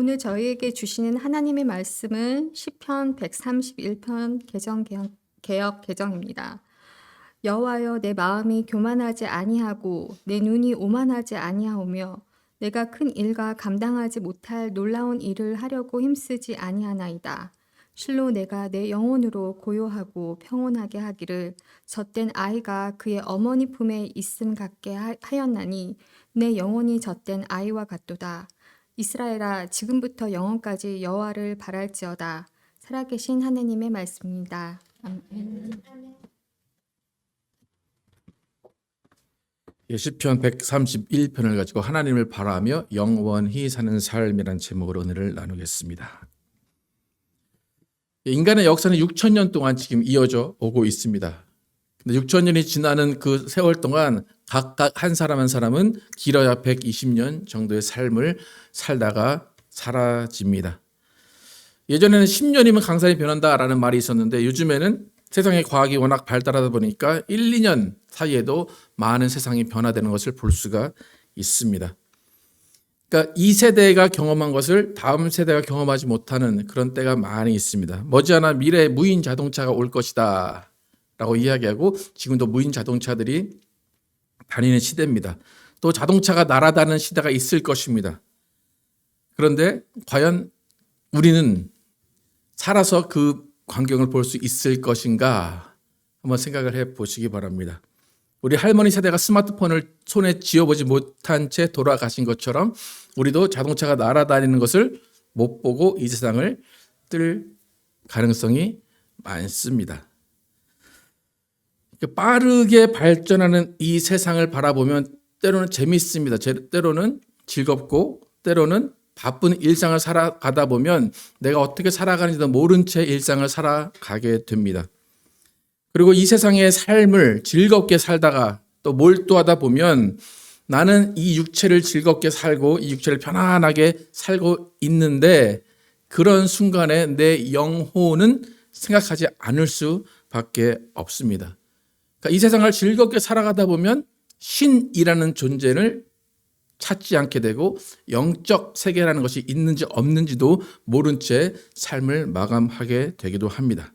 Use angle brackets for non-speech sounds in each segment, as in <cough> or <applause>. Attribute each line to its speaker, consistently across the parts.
Speaker 1: 오늘 저희에게 주시는 하나님의 말씀은 시편 131편 개정 개혁, 개혁 개정입니다. 여호와여 내 마음이 교만하지 아니하고 내 눈이 오만하지 아니하오며 내가 큰 일과 감당하지 못할 놀라운 일을 하려고 힘쓰지 아니하나이다. 실로 내가 내 영혼으로 고요하고 평온하게 하기를 젖된 아이가 그의 어머니 품에 있음 같게 하- 하였나니 내 영혼이 젖된 아이와 같도다. 이스라엘아 지금부터 영원까지 여호와를 바랄지어다. 살아계신 하나님의 말씀입니다. 아멘.
Speaker 2: 예, 시편 131편을 가지고 하나님을 바라며 영원히 사는 삶이란 제목으로 은혜를 나누겠습니다. 예, 인간의 역사는 6천 년 동안 지금 이어져 오고 있습니다. 근데 6천 년이 지나는 그 세월 동안 각각 한 사람 한 사람은 길어야 120년 정도의 삶을 살다가 사라집니다. 예전에는 10년이면 강산이 변한다라는 말이 있었는데 요즘에는 세상의 과학이 워낙 발달하다 보니까 1, 2년 사이에도 많은 세상이 변화되는 것을 볼 수가 있습니다. 그러니까 이 세대가 경험한 것을 다음 세대가 경험하지 못하는 그런 때가 많이 있습니다. 머지않아 미래 무인 자동차가 올 것이다. 라고 이야기하고 지금도 무인 자동차들이 다니는 시대입니다. 또 자동차가 날아다니는 시대가 있을 것입니다. 그런데 과연 우리는 살아서 그 광경을 볼 수 있을 것인가 한번 생각을 해 보시기 바랍니다. 우리 할머니 세대가 스마트폰을 손에 쥐어보지 못한 채 돌아가신 것처럼 우리도 자동차가 날아다니는 것을 못 보고 이 세상을 뜰 가능성이 많습니다. 빠르게 발전하는 이 세상을 바라보면 때로는 재밌습니다. 제- 때로는 즐겁고 때로는 바쁜 일상을 살아가다 보면 내가 어떻게 살아가는지도 모른 채 일상을 살아가게 됩니다. 그리고 이 세상의 삶을 즐겁게 살다가 또 몰두하다 보면 나는 이 육체를 즐겁게 살고 이 육체를 편안하게 살고 있는데 그런 순간에 내 영혼은 생각하지 않을 수밖에 없습니다. 그러니까 이 세상을 즐겁게 살아가다 보면 신이라는 존재를 찾지 않게 되고 영적 세계라는 것이 있는지 없는지도 모른 채 삶을 마감하게 되기도 합니다.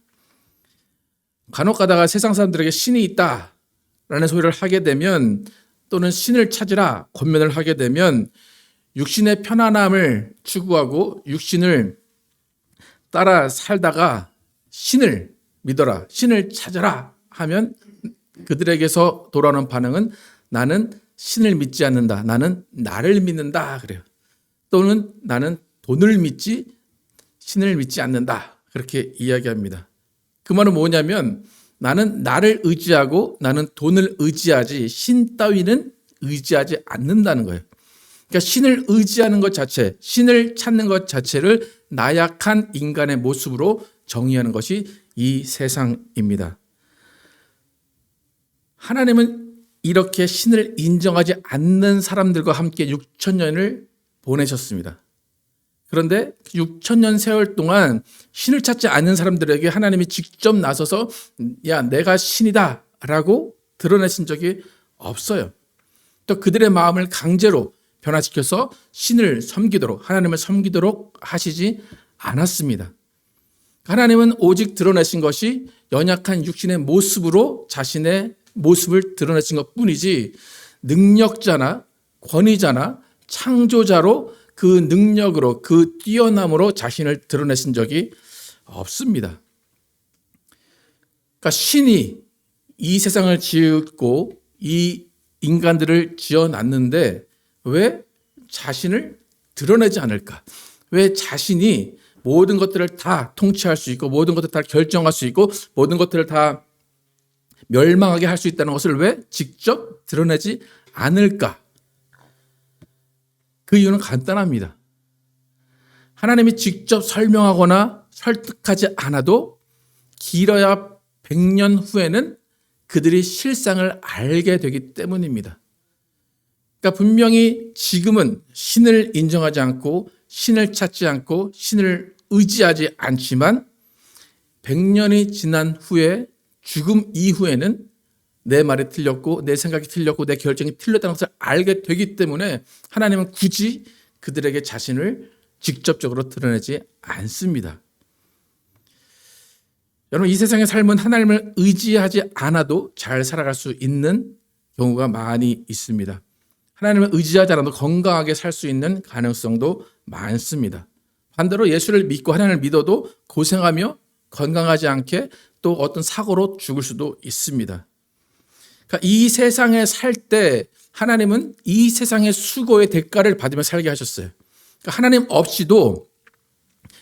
Speaker 2: 간혹 가다가 세상 사람들에게 신이 있다 라는 소리를 하게 되면 또는 신을 찾으라 권면을 하게 되면 육신의 편안함을 추구하고 육신을 따라 살다가 신을 믿어라, 신을 찾아라 하면 그들에게서 돌아오는 반응은 나는 신을 믿지 않는다. 나는 나를 믿는다. 그래요. 또는 나는 돈을 믿지 신을 믿지 않는다. 그렇게 이야기합니다. 그 말은 뭐냐면 나는 나를 의지하고 나는 돈을 의지하지 신 따위는 의지하지 않는다는 거예요. 그러니까 신을 의지하는 것 자체, 신을 찾는 것 자체를 나약한 인간의 모습으로 정의하는 것이 이 세상입니다. 하나님은 이렇게 신을 인정하지 않는 사람들과 함께 6천 년을 보내셨습니다. 그런데 6천 년 세월 동안 신을 찾지 않는 사람들에게 하나님이 직접 나서서 야 내가 신이다 라고 드러내신 적이 없어요. 또 그들의 마음을 강제로 변화시켜서 신을 섬기도록 하나님을 섬기도록 하시지 않았습니다. 하나님은 오직 드러내신 것이 연약한 육신의 모습으로 자신의 모습을 드러내신 것 뿐이지 능력자나 권위자나 창조자로 그 능력으로 그 뛰어남으로 자신을 드러내신 적이 없습니다. 그러니까 신이 이 세상을 지었고 이 인간들을 지어놨는데 왜 자신을 드러내지 않을까? 왜 자신이 모든 것들을 다 통치할 수 있고 모든 것들을 다 결정할 수 있고 모든 것들을 다 멸망하게 할 수 있다는 것을 왜 직접 드러내지 않을까? 그 이유는 간단합니다. 하나님이 직접 설명하거나 설득하지 않아도 길어야 100년 후에는 그들이 실상을 알게 되기 때문입니다. 그러니까 분명히 지금은 신을 인정하지 않고 신을 찾지 않고 신을 의지하지 않지만 100년이 지난 후에 죽음 이후에는 내 말이 틀렸고 내 생각이 틀렸고 내 결정이 틀렸다는 것을 알게 되기 때문에 하나님은 굳이 그들에게 자신을 직접적으로 드러내지 않습니다. 여러분 이 세상의 삶은 하나님을 의지하지 않아도 잘 살아갈 수 있는 경우가 많이 있습니다. 하나님을 의지하지 않아도 건강하게 살 수 있는 가능성도 많습니다. 반대로 예수를 믿고 하나님을 믿어도 고생하며 건강하지 않게 또 어떤 사고로 죽을 수도 있습니다. 그러니까 이 세상에 살 때 하나님은 이 세상의 수고의 대가를 받으며 살게 하셨어요. 그러니까 하나님 없이도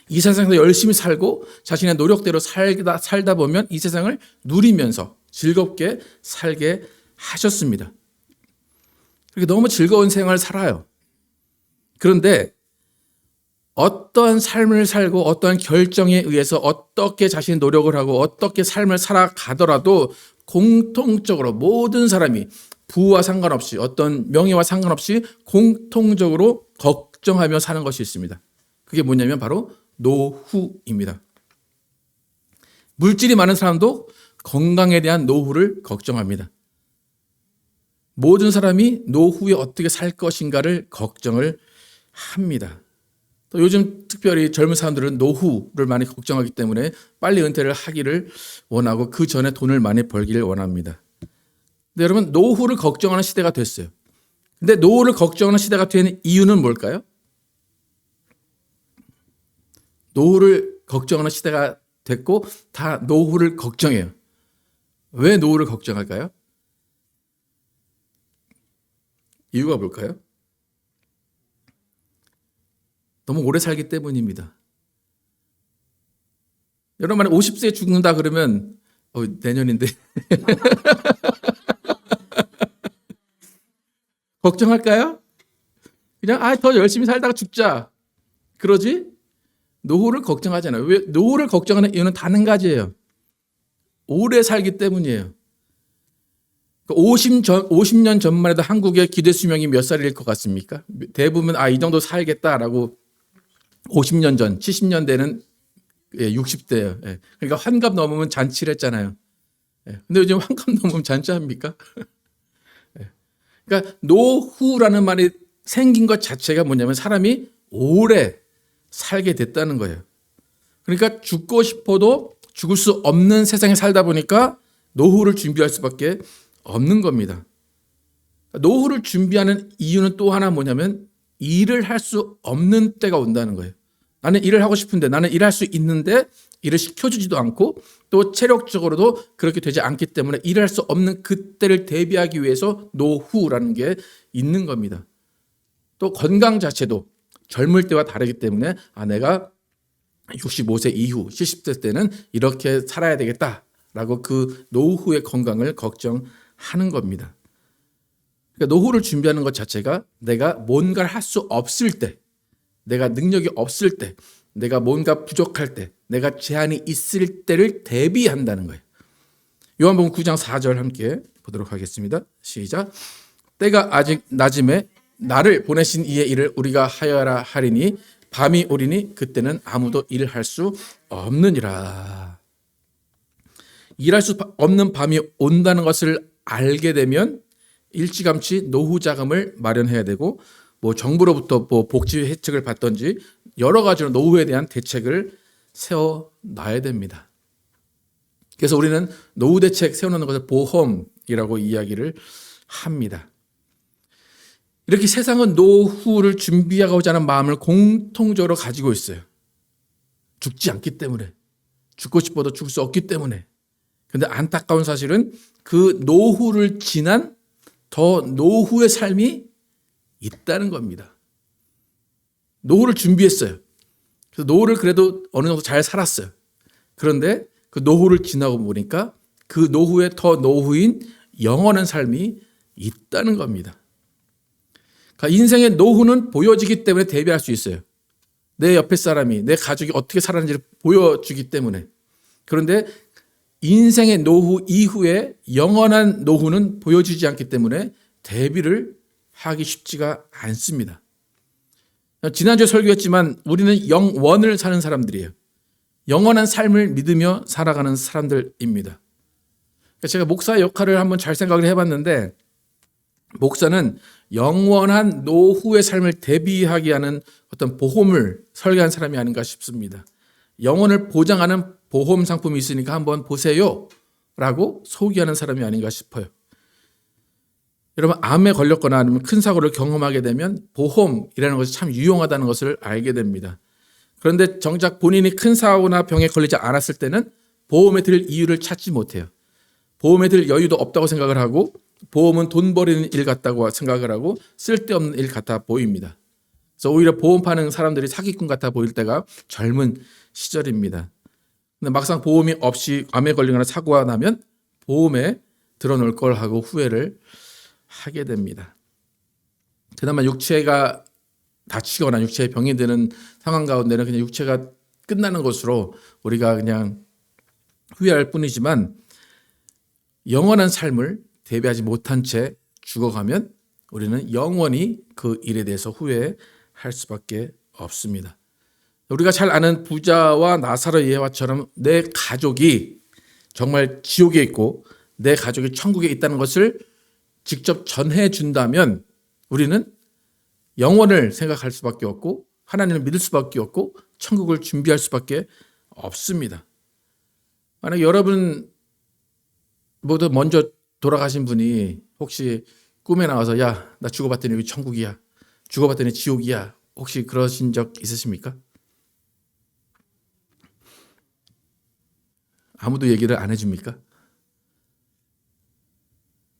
Speaker 2: 이 세상에서 열심히 살고 자신의 노력대로 살다, 살다 보면 이 세상을 누리면서 즐겁게 살게 하셨습니다. 그렇게 너무 즐거운 생활을 살아요. 그런데 어떠한 삶을 살고 어떠한 결정에 의해서 어떻게 자신의 노력을 하고 어떻게 삶을 살아가더라도 공통적으로 모든 사람이 부와 상관없이 어떤 명예와 상관없이 공통적으로 걱정하며 사는 것이 있습니다. 그게 뭐냐면 바로 노후입니다. 물질이 많은 사람도 건강에 대한 노후를 걱정합니다. 모든 사람이 노후에 어떻게 살 것인가를 걱정을 합니다. 또 요즘 특별히 젊은 사람들은 노후를 많이 걱정하기 때문에 빨리 은퇴를 하기를 원하고 그 전에 돈을 많이 벌기를 원합니다. 근데 여러분 노후를 걱정하는 시대가 됐어요. 근데 노후를 걱정하는 시대가 된 이유는 뭘까요? 노후를 걱정하는 시대가 됐고 다 노후를 걱정해요. 왜 노후를 걱정할까요? 이유가 뭘까요? 너무 오래 살기 때문입니다. 여러분 만약 50세에 죽는다 그러면 어, 내년인데 <laughs> 걱정할까요? 그냥 아 더 열심히 살다가 죽자. 그러지? 노후를 걱정하잖아요. 왜 노후를 걱정하는 이유는 단 한 가지예요. 오래 살기 때문이에요. 50, 전, 50년 전만 해도 한국의 기대 수명이 몇 살일 것 같습니까? 대부분 아 이 정도 살겠다라고 50년 전, 70년대는 예, 60대예요. 예. 그러니까 환갑 넘으면 잔치를 했잖아요. 예. 근데 요즘 환갑 넘으면 잔치합니까? <laughs> 예. 그러니까 노후라는 말이 생긴 것 자체가 뭐냐면 사람이 오래 살게 됐다는 거예요. 그러니까 죽고 싶어도 죽을 수 없는 세상에 살다 보니까 노후를 준비할 수밖에 없는 겁니다. 노후를 준비하는 이유는 또 하나 뭐냐면 일을 할 수 없는 때가 온다는 거예요. 나는 일을 하고 싶은데 나는 일할 수 있는데 일을 시켜주지도 않고 또 체력적으로도 그렇게 되지 않기 때문에 일할 수 없는 그때를 대비하기 위해서 노후라는 게 있는 겁니다. 또 건강 자체도 젊을 때와 다르기 때문에 아 내가 65세 이후 70세 때는 이렇게 살아야 되겠다라고 그 노후의 건강을 걱정하는 겁니다. 그러니까 노후를 준비하는 것 자체가 내가 뭔가를 할 수 없을 때, 내가 능력이 없을 때, 내가 뭔가 부족할 때, 내가 제한이 있을 때를 대비한다는 거예요. 요한복음 9장 4절 함께 보도록 하겠습니다. 시작. 때가 아직 낮음에 나를 보내신 이의 일을 우리가 하여라 하리니 밤이 오리니 그때는 아무도 일을 할 수 없느니라. 일할 수 없는 밤이 온다는 것을 알게 되면 일찌감치 노후 자금을 마련해야 되고 뭐 정부로부터 뭐 복지 혜택을 받던지 여러 가지로 노후에 대한 대책을 세워 놔야 됩니다. 그래서 우리는 노후 대책 세워놓는 것을 보험이라고 이야기를 합니다. 이렇게 세상은 노후를 준비하고자 하는 마음을 공통적으로 가지고 있어요. 죽지 않기 때문에. 죽고 싶어도 죽을 수 없기 때문에. 근데 안타까운 사실은 그 노후를 지난 더 노후의 삶이 있다는 겁니다. 노후를 준비했어요. 그래서 노후를 그래도 어느 정도 잘 살았어요. 그런데 그 노후를 지나고 보니까 그 노후에 더 노후인 영원한 삶이 있다는 겁니다. 그러니까 인생의 노후는 보여지기 때문에 대비할 수 있어요. 내 옆에 사람이, 내 가족이 어떻게 살았는지를 보여주기 때문에. 그런데 인생의 노후 이후에 영원한 노후는 보여주지 않기 때문에 대비를 하기 쉽지가 않습니다. 지난주에 설교했지만 우리는 영원을 사는 사람들이에요. 영원한 삶을 믿으며 살아가는 사람들입니다. 제가 목사 역할을 한번 잘 생각을 해봤는데 목사는 영원한 노후의 삶을 대비하게 하는 어떤 보험을 설계한 사람이 아닌가 싶습니다. 영혼을 보장하는 보험 상품이 있으니까 한번 보세요. 라고 소개하는 사람이 아닌가 싶어요. 여러분, 암에 걸렸거나 아니면 큰 사고를 경험하게 되면 보험이라는 것이 참 유용하다는 것을 알게 됩니다. 그런데 정작 본인이 큰 사고나 병에 걸리지 않았을 때는 보험에 들 이유를 찾지 못해요. 보험에 들 여유도 없다고 생각을 하고 보험은 돈 버리는 일 같다고 생각을 하고 쓸데없는 일 같아 보입니다. 그래서 오히려 보험 파는 사람들이 사기꾼 같아 보일 때가 젊은 시절입니다. 근데 막상 보험이 없이 암에 걸리거나 사고가 나면 보험에 들어놓을 걸 하고 후회를 하게 됩니다. 그나마 육체가 다치거나 육체에 병이 드는 상황 가운데는 그냥 육체가 끝나는 것으로 우리가 그냥 후회할 뿐이지만 영원한 삶을 대비하지 못한 채 죽어가면 우리는 영원히 그 일에 대해서 후회할 수밖에 없습니다. 우리가 잘 아는 부자와 나사로 예화처럼 내 가족이 정말 지옥에 있고 내 가족이 천국에 있다는 것을 직접 전해 준다면 우리는 영원을 생각할 수밖에 없고 하나님을 믿을 수밖에 없고 천국을 준비할 수밖에 없습니다. 만약 여러분 모두 먼저 돌아가신 분이 혹시 꿈에 나와서 야 나 죽어봤더니 여기 천국이야 죽어봤더니 지옥이야 혹시 그러신 적 있으십니까? 아무도 얘기를 안 해줍니까?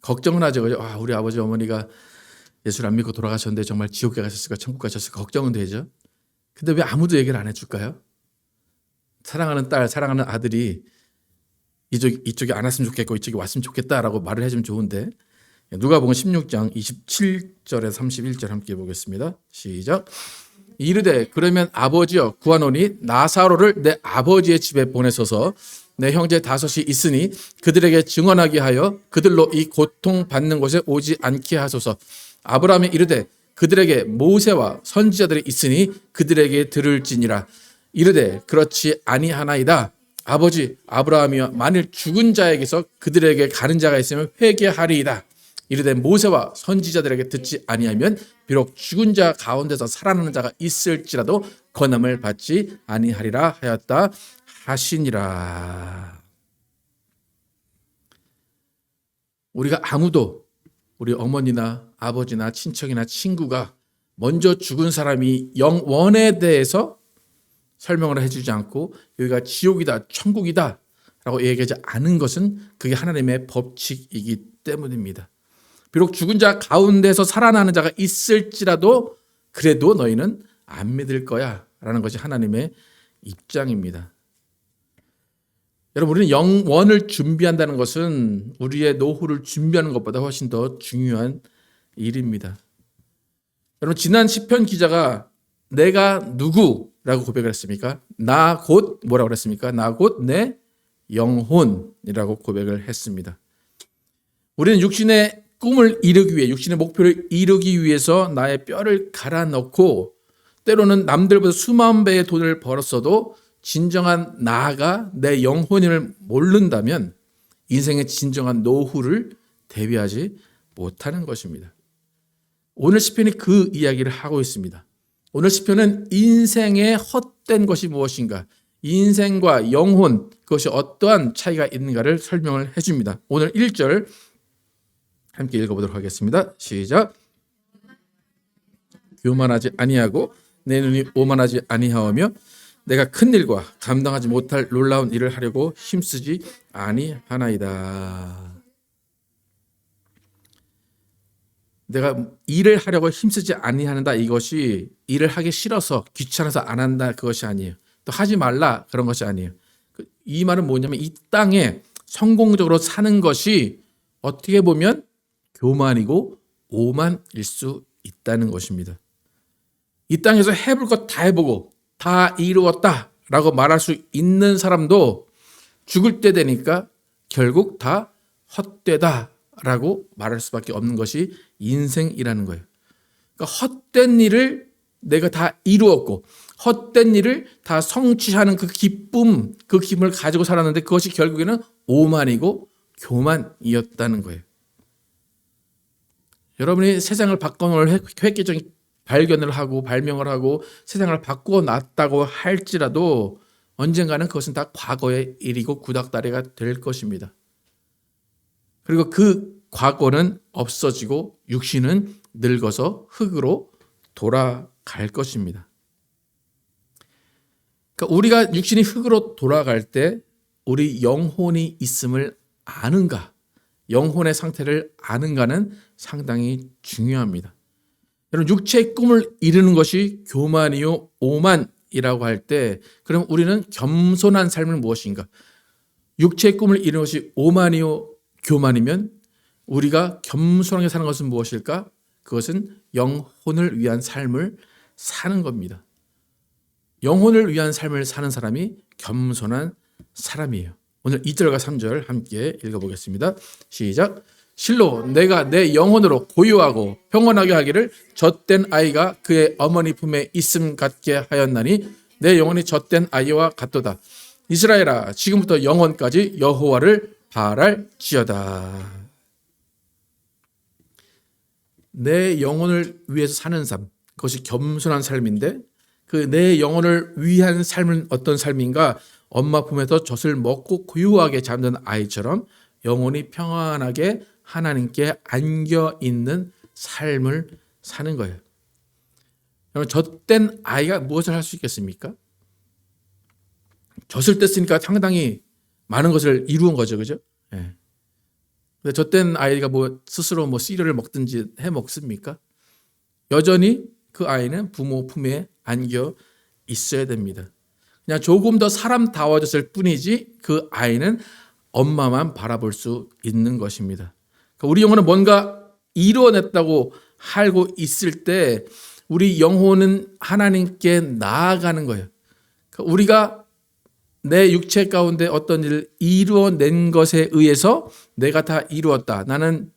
Speaker 2: 걱정은 하죠. 아, 우리 아버지 어머니가 예수를 안 믿고 돌아가셨는데 정말 지옥에 가셨을까 천국 가셨을까 걱정은 되죠. 근데 왜 아무도 얘기를 안 해줄까요? 사랑하는 딸, 사랑하는 아들이 이쪽 이쪽에 안 왔으면 좋겠고 이쪽에 왔으면 좋겠다라고 말을 해주면 좋은데 누가복음 16장 27절에 31절 함께 보겠습니다. 시작. 이르되 그러면 아버지여 구하노니 나사로를 내 아버지의 집에 보내소서 내 형제 다섯이 있으니 그들에게 증언하게 하여 그들로 이 고통 받는 곳에 오지 않게 하소서. 아브라함이 이르되 그들에게 모세와 선지자들이 있으니 그들에게 들을지니라. 이르되 그렇지 아니하나이다. 아버지 아브라함이여 만일 죽은 자에게서 그들에게 가는 자가 있으면 회개하리이다. 이르되 모세와 선지자들에게 듣지 아니하면 비록 죽은 자 가운데서 살아나는 자가 있을지라도 권함을 받지 아니하리라 하였다 하시니라. 우리가 아무도 우리 어머니나 아버지나 친척이나 친구가 먼저 죽은 사람이 영원에 대해서 설명을 해주지 않고 여기가 지옥이다, 천국이다 라고 얘기하지 않은 것은 그게 하나님의 법칙이기 때문입니다. 비록 죽은 자 가운데서 살아나는 자가 있을지라도 그래도 너희는 안 믿을 거야 라는 것이 하나님의 입장입니다. 여러분 우리는 영원을 준비한다는 것은 우리의 노후를 준비하는 것보다 훨씬 더 중요한 일입니다. 여러분 지난 시편 기자가 내가 누구라고 고백을 했습니까? 나 곧 뭐라고 그랬습니까? 나 곧 내 영혼이라고 고백을 했습니다. 우리는 육신의 꿈을 이루기 위해 육신의 목표를 이루기 위해서 나의 뼈를 갈아 넣고 때로는 남들보다 수만 배의 돈을 벌었어도 진정한 나가 내 영혼임을 모른다면 인생의 진정한 노후를 대비하지 못하는 것입니다. 오늘 시편이 그 이야기를 하고 있습니다. 오늘 시편은 인생의 헛된 것이 무엇인가, 인생과 영혼 그것이 어떠한 차이가 있는가를 설명을 해 줍니다. 오늘 1절 함께 읽어 보도록 하겠습니다. 시작. 교만하지 아니하고 내 눈이 오만하지 아니하오며 내가 큰 일과 감당하지 못할 놀라운 일을 하려고 힘쓰지 아니하나이다. 내가 일을 하려고 힘쓰지 아니하는다 이것이 일을 하기 싫어서 귀찮아서 안 한다 그것이 아니에요. 또 하지 말라 그런 것이 아니에요. 그이 말은 뭐냐면 이 땅에 성공적으로 사는 것이 어떻게 보면 교만이고 오만일 수 있다는 것입니다. 이 땅에서 해볼 것 다 해보고 다 이루었다 라고 말할 수 있는 사람도 죽을 때 되니까 결국 다 헛되다 라고 말할 수밖에 없는 것이 인생이라는 거예요. 그러니까 헛된 일을 내가 다 이루었고 헛된 일을 다 성취하는 그 기쁨, 그 기쁨을 가지고 살았는데 그것이 결국에는 오만이고 교만이었다는 거예요. 여러분이 세상을 바꿔놓을 획- 획기적인 발견을 하고 발명을 하고 세상을 바꾸어 놨다고 할지라도 언젠가는 그것은 다 과거의 일이고 구닥다리가 될 것입니다. 그리고 그 과거는 없어지고 육신은 늙어서 흙으로 돌아갈 것입니다. 그러니까 우리가 육신이 흙으로 돌아갈 때 우리 영혼이 있음을 아는가, 영혼의 상태를 아는가는 상당히 중요합니다. 여러분 육체의 꿈을 이루는 것이 교만이요 오만이라고 할 때 그럼 우리는 겸손한 삶은 무엇인가? 육체의 꿈을 이루는 것이 오만이요 교만이면 우리가 겸손하게 사는 것은 무엇일까? 그것은 영혼을 위한 삶을 사는 겁니다. 영혼을 위한 삶을 사는 사람이 겸손한 사람이에요. 오늘 2절과 3절 함께 읽어보겠습니다. 시작. 실로 내가 내 영혼으로 고요하고 평온하게 하기를 젖된 아이가 그의 어머니 품에 있음 같게 하였나니 내 영혼이 젖된 아이와 같도다. 이스라엘아 지금부터 영원까지 여호와를 바랄지어다. 내 영혼을 위해서 사는 삶 그것이 겸손한 삶인데 그 내 영혼을 위한 삶은 어떤 삶인가? 엄마 품에서 젖을 먹고 고요하게 잠든 아이처럼 영혼이 평안하게 하나님께 안겨 있는 삶을 사는 거예요. 여러분 젖된 아이가 무엇을 할 수 있겠습니까? 젖을 뗐으니까 상당히 많은 것을 이루은 거죠, 그죠? 예. 근데 젖된 아이가 뭐 스스로 뭐 시리얼을 먹든지 해 먹습니까? 여전히 그 아이는 부모 품에 안겨 있어야 됩니다. 그냥 조금 더 사람다워졌을 뿐이지 그 아이는 엄마만 바라볼 수 있는 것입니다. 그러니까 우리 영혼은 뭔가 이루어냈다고 알고 있을 때 우리 영혼은 하나님께 나아가는 거예요. 그러니까 우리가 내 육체 가운데 어떤 일을 이루어낸 것에 의해서 내가 다 이루었다. 나는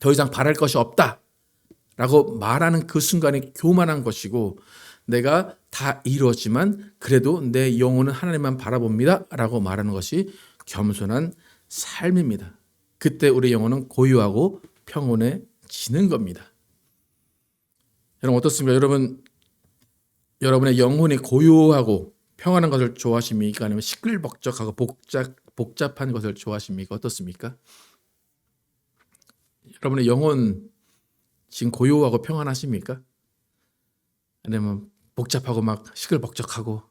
Speaker 2: 더 이상 바랄 것이 없다. 라고 말하는 그 순간이 교만한 것이고 내가 다 이루었지만 그래도 내 영혼은 하나님만 바라봅니다. 라고 말하는 것이 겸손한 삶입니다. 그때 우리 영혼은 고요하고 평온해지는 겁니다. 여러분 어떻습니까? 여러분 여러분의 영혼이 고요하고 평안한 것을 좋아하십니까? 아니면 시끌벅적하고 복잡 복잡한 것을 좋아하십니까? 어떻습니까? 여러분의 영혼 지금 고요하고 평안하십니까? 아니면 복잡하고 막 시끌벅적하고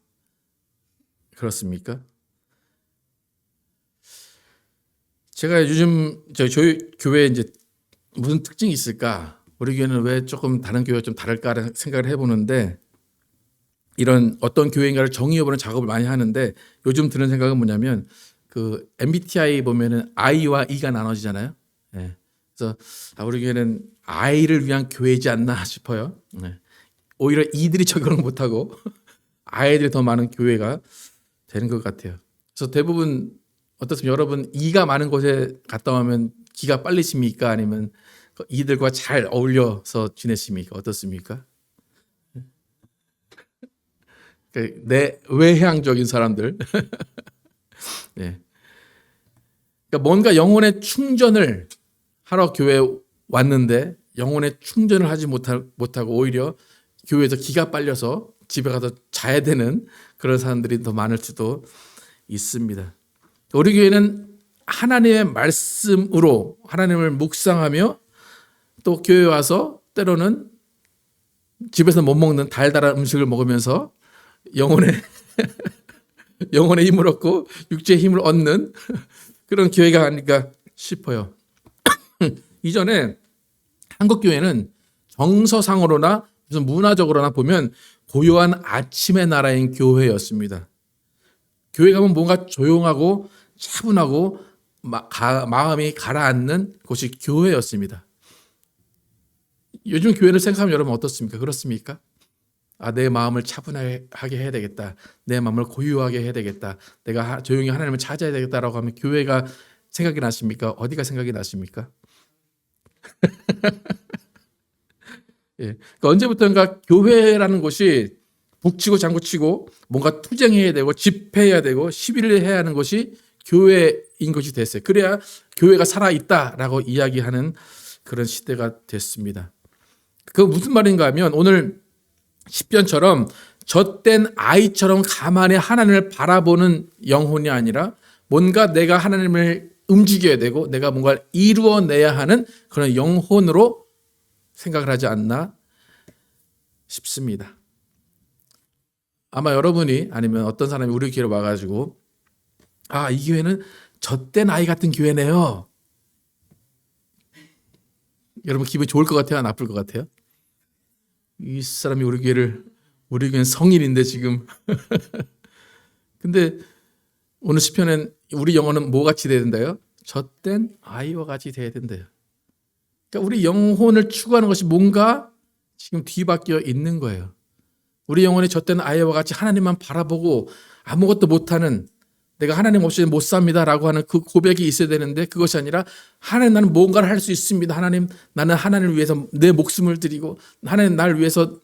Speaker 2: 그렇습니까? 제가 요즘 저희 조- 교회에 이제 무슨 특징이 있을까? 우리 교회는 왜 조금 다른 교회와 좀 다를까 생각을 해보는데 이런 어떤 교회인가를 정의해보는 작업을 많이 하는데 요즘 드는 생각은 뭐냐면 그 MBTI 보면은 I와 E가 나눠지잖아요. 예. 그래서 아, 우리 교회는 아이를 위한 교회이지 않나 싶어요. 네. 오히려 이들이 적응을 못하고 <laughs> 아이들이 더 많은 교회가 되는 것 같아요. 그래서 대부분 어떻습니까? 여러분 이가 많은 곳에 갔다 오면 기가 빨리십니까? 아니면 그 이들과 잘 어울려서 지내십니까? 어떻습니까? 그내 외향적인 사람들. <laughs> 네. 그러니까 뭔가 영혼의 충전을 하러 교회에 왔는데 영혼의 충전을 하지 못하, 못하고 오히려 교회에서 기가 빨려서 집에 가서 자야 되는 그런 사람들이 더 많을 수도 있습니다. 우리 교회는 하나님의 말씀으로 하나님을 묵상하며 또 교회 와서 때로는 집에서 못 먹는 달달한 음식을 먹으면서 영혼의 <laughs> 영혼의 힘을 얻고 육체의 힘을 얻는 그런 교회가 아닐까 싶어요. <clears throat> 이전에 한국 교회는 정서상으로나 무슨 문화적으로나 보면 고요한 아침의 나라인 교회였습니다. 교회 가면 뭔가 조용하고 차분하고 마음이 가라앉는 곳이 교회였습니다. 요즘 교회를 생각하면 여러분 어떻습니까? 그렇습니까? 아, 내 마음을 차분하게 해야 되겠다. 내 마음을 고요하게 해야 되겠다. 내가 하- 조용히 하나님을 찾아야 되겠다라고 하면 교회가 생각이 나십니까? 어디가 생각이 나십니까? <laughs> 예. 그러니까 언제부턴가 교회라는 곳이 북치고 장구치고 뭔가 투쟁해야 되고 집회해야 되고 시위를 해야 하는 것이 교회인 것이 됐어요. 그래야 교회가 살아 있다라고 이야기하는 그런 시대가 됐습니다. 그 무슨 말인가 하면 오늘 십변처럼 젖된 아이처럼 가만히 하나님을 바라보는 영혼이 아니라 뭔가 내가 하나님을 움직여야 되고 내가 뭔가를 이루어내야 하는 그런 영혼으로 생각을 하지 않나 싶습니다. 아마 여러분이 아니면 어떤 사람이 우리 교회로 와가지고 아이 교회는 젖된 아이 같은 교회네요. 여러분 기분 좋을 것 같아요, 나쁠 것 같아요? 이 사람이 우리 교회를 우리 교회는 성인인데 지금 <laughs> 근데 오늘 시편엔 우리 영혼은 뭐 같이 돼야 된다요? 젖된 아이와 같이 돼야 된대요. 그러니까 우리 영혼을 추구하는 것이 뭔가 지금 뒤바뀌어 있는 거예요. 우리 영혼이 젖된 아이와 같이 하나님만 바라보고 아무것도 못하는 내가 하나님 없이 못 삽니다라고 하는 그 고백이 있어야 되는데 그것이 아니라 하나님 나는 뭔가를 할 수 있습니다. 하나님 나는 하나님을 위해서 내 목숨을 드리고 하나님 나를 위해서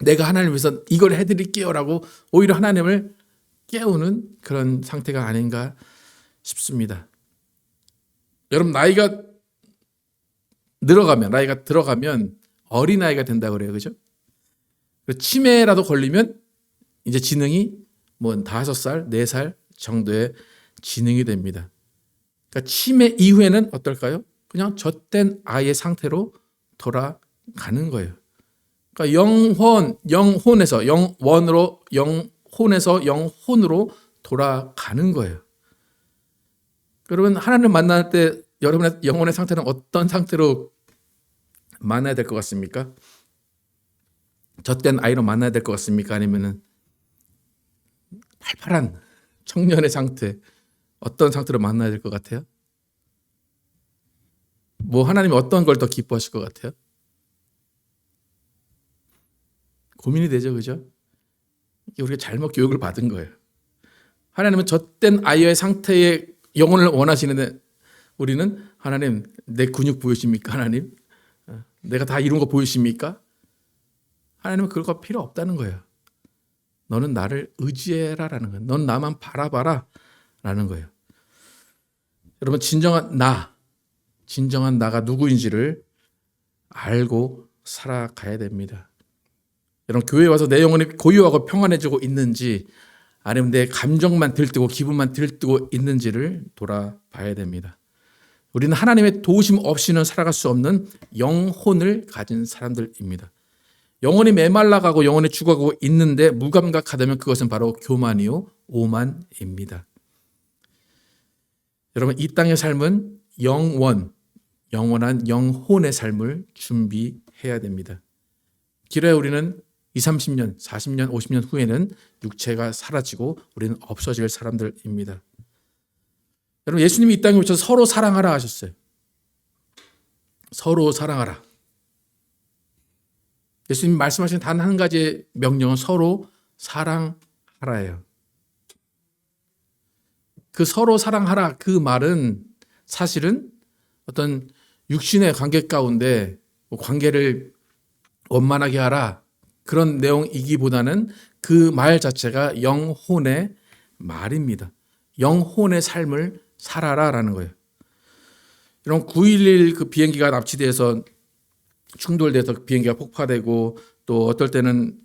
Speaker 2: 내가 하나님을 위해서 이걸 해드릴게요라고 오히려 하나님을 깨우는 그런 상태가 아닌가 싶습니다. 여러분 나이가 늘어가면 나이가 들어가면 어린 아이가 된다 그래요, 그죠? 치매라도 걸리면 이제 지능이 뭐 다섯 살, 네 살 정도의 지능이 됩니다. 그러니까 치매 이후에는 어떨까요? 그냥 젖된 아이의 상태로 돌아가는 거예요. 그러니까 영혼, 영혼에서 영원으로 영혼에서 영혼으로 돌아가는 거예요. 여러분 하나님 만날 때 여러분의 영혼의 상태는 어떤 상태로 만나야 될 것 같습니까? 젖된 아이로 만나야 될 것 같습니까? 아니면은 팔팔한 청년의 상태 어떤 상태로 만나야 될 것 같아요? 뭐 하나님이 어떤 걸 더 기뻐하실 것 같아요? 고민이 되죠, 그죠? 우리가 잘못 교육을 받은 거예요. 하나님은 젖된 아이의 상태의 영혼을 원하시는데 우리는 하나님 내 근육 보이십니까? 하나님 어, 내가 다 이룬 거 보이십니까? 하나님은 그거 필요 없다는 거예요. 너는 나를 의지해라라는 거예요. 넌 나만 바라봐라라는 거예요. 여러분 진정한 나, 진정한 나가 누구인지를 알고 살아가야 됩니다. 여러분 교회 와서 내 영혼이 고요하고 평안해지고 있는지 아니면 내 감정만 들뜨고 기분만 들뜨고 있는지를 돌아봐야 됩니다. 우리는 하나님의 도우심 없이는 살아갈 수 없는 영혼을 가진 사람들입니다. 영혼이 메말라가고 영혼이 죽어가고 있는데 무감각하다면 그것은 바로 교만이요 오만입니다. 여러분 이 땅의 삶은 영원, 영원한 영혼의 삶을 준비해야 됩니다. 길어야 우리는 2, 30년, 40년, 50년 후에는 육체가 사라지고 우리는 없어질 사람들입니다. 여러분 예수님이 이 땅에 오셔서 서로 사랑하라 하셨어요. 서로 사랑하라. 예수님 말씀하신 단 한 가지의 명령은 서로 사랑하라예요. 그 서로 사랑하라 그 말은 사실은 어떤 육신의 관계 가운데 뭐 관계를 원만하게 하라 그런 내용이기보다는 그 말 자체가 영혼의 말입니다. 영혼의 삶을 살아라라는 거예요. 이런 9.11 그 비행기가 납치돼서 충돌돼서 비행기가 폭파되고 또 어떨 때는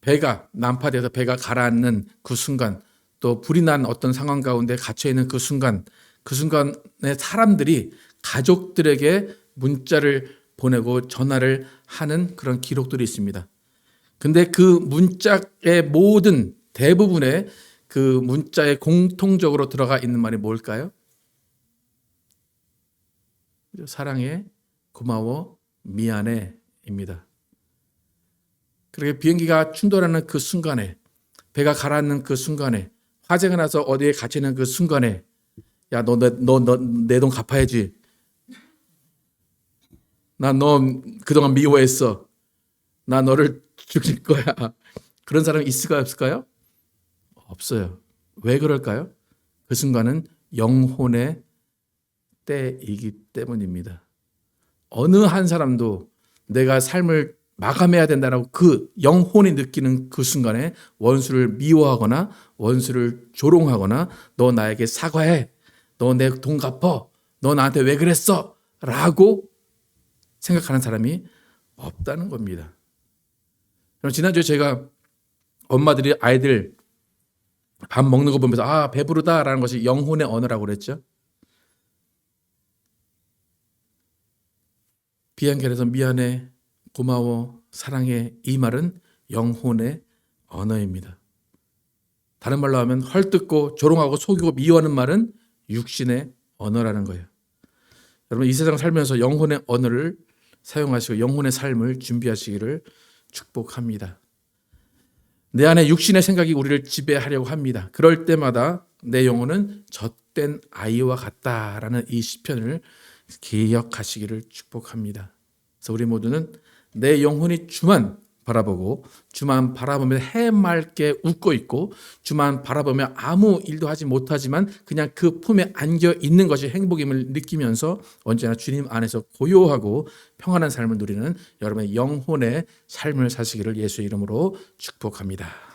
Speaker 2: 배가 난파돼서 배가 가라앉는 그 순간 또 불이 난 어떤 상황 가운데 갇혀 있는 그 순간 그 순간에 사람들이 가족들에게 문자를 보내고 전화를 하는 그런 기록들이 있습니다. 근데 그 문자의 모든 대부분의 그 문자에 공통적으로 들어가 있는 말이 뭘까요? 사랑해, 고마워, 미안해입니다. 그렇게 비행기가 충돌하는 그 순간에 배가 가라앉는 그 순간에 화재가 나서 어디에 갇히는 그 순간에 야너너너내 돈 갚아야지. 나 너 그동안 미워했어. 나 너를 죽일 거야. <laughs> 그런 사람이 있을까요, 없을까요? 없어요. 왜 그럴까요? 그 순간은 영혼의 때이기 때문입니다. 어느 한 사람도 내가 삶을 마감해야 된다라고 그 영혼이 느끼는 그 순간에 원수를 미워하거나 원수를 조롱하거나 너 나에게 사과해. 너 내 돈 갚어. 너 나한테 왜 그랬어? 라고 생각하는 사람이 없다는 겁니다. 그럼 지난주에 제가 엄마들이 아이들 밥 먹는 거 보면서 아 배부르다라는 것이 영혼의 언어라고 그랬죠. 비행결에서 미안해, 고마워, 사랑해 이 말은 영혼의 언어입니다. 다른 말로 하면 헐뜯고 조롱하고 속이고 미워하는 말은 육신의 언어라는 거예요. 여러분 이 세상 살면서 영혼의 언어를 사용하시고 영혼의 삶을 준비하시기를 축복합니다. 내 안에 육신의 생각이 우리를 지배하려고 합니다. 그럴 때마다 내 영혼은 젖된 아이와 같다라는 이 시편을 기억하시기를 축복합니다. 그래서 우리 모두는 내 영혼이 주만 바라보고 주만 바라보며 해맑게 웃고 있고 주만 바라보며 아무 일도 하지 못하지만 그냥 그 품에 안겨 있는 것이 행복임을 느끼면서 언제나 주님 안에서 고요하고 평안한 삶을 누리는 여러분의 영혼의 삶을 사시기를 예수의 이름으로 축복합니다.